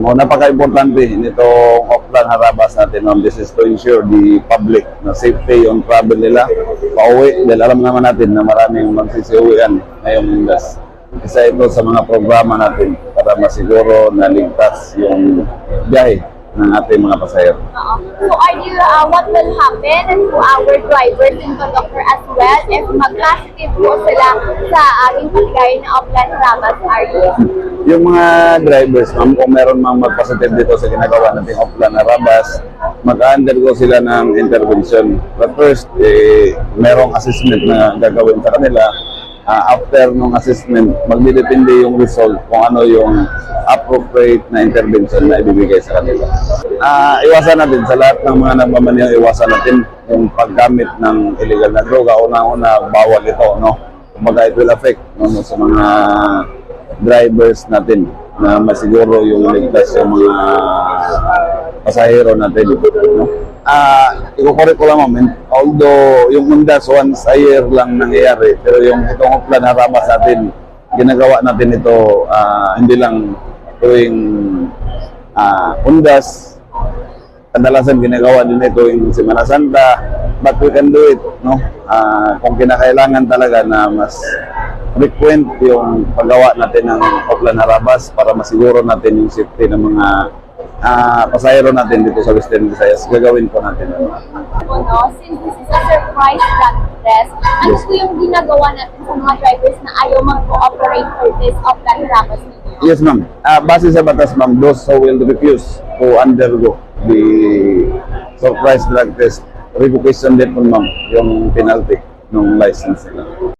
Mo napaka-importante nitong Oplan Harabas natin, ma'am. This is to ensure the public na safety yung travel nila pauwi. Dahil alam naman natin na maraming magsisiuwian ngayong Indas. Isa ito sa mga programa natin para masiguro na ligtas yung biyahe ng ating mga pasahero. Oo. So are you, uh, what will happen to our drivers and conductor as well if mag-positive po sila sa ating paligay na offline Ramas area? Yung mga drivers, ma'am, kung meron mang mag-positive dito sa ginagawa nating Oplan na Rabas, mag-undergo sila ng intervention. But first, eh, merong assessment na gagawin sa kanila. Ah, after nung assessment, magdidepende yung result kung ano yung appropriate na intervention na ibibigay sa kanila. Ah, iwasan natin sa lahat ng mga nagmamaniho, iwasan natin yung paggamit ng illegal na droga. Una-una, bawal ito, no? Kumbaga, it will affect no, sa mga drivers natin na masiguro yung ligtas yung mga pasahero natin. No? Ah, ikukorek ko lang ma'am, although yung Undas once a year lang nangyayari, pero yung itong plan na rabas natin, ginagawa natin ito ah, hindi lang tuwing ah, Undas, kadalasan ginagawa din ito yung Semana Santa, but we can do it, no? Ah, kung kinakailangan talaga na mas frequent yung paggawa natin ng Oplan Harabas para masiguro natin yung safety ng mga ah, pasahero natin dito sa Western Visayas, gagawin po natin. yun. Po, no? Since this is a surprise drug test, ano Yes. po yung ginagawa natin sa mga drivers na ayaw mag-cooperate for this offline Ramas ninyo? Yes, ma'am. Ah, base sa batas, ma'am, those who will refuse to undergo the surprise drug test, revocation din po, ma'am, yung penalty ng license nila.